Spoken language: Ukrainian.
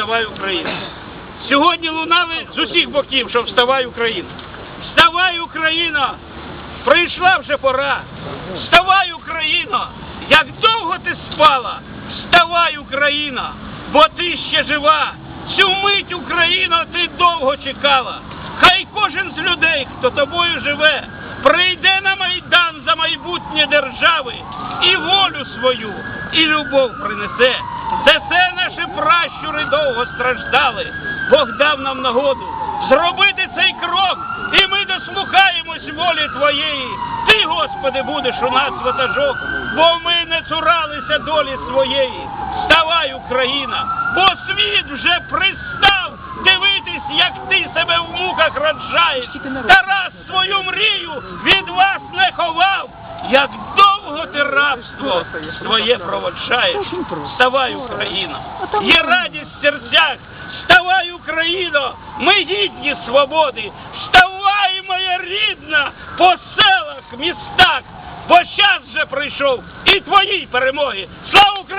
вставай Україна. Сьогодні лунали з усіх боків, що вставай Україна. Вставай Україна! Прийшла вже пора. Вставай Україна! Як довго ти спала? Вставай Україна! Бо ти ще жива! Цю мить Україна ти довго чекала. Хай кожен з людей, хто тобою живе, прийде на майдан за майбутнє держави і волю свою, і любов принесе. За це наші пращури довго страждали. Бог дав нам нагоду зробити цей крок, і ми дослухаємось волі Твоєї. Ти, Господи, будеш у нас ватажок, бо ми не цуралися долі своєї. Вставай, Україна, бо світ вже пристав дивитись, як ти себе в муках роджаєш. Тарас свою мрію від вас не ховав. Як ти рабство твоє проводжаєш, вставай, Україна, є радість в серцях, вставай, Україно, ми гідні свободи, вставай, моя рідна, по селах, містах, бо час вже прийшов і твої перемоги. Слава!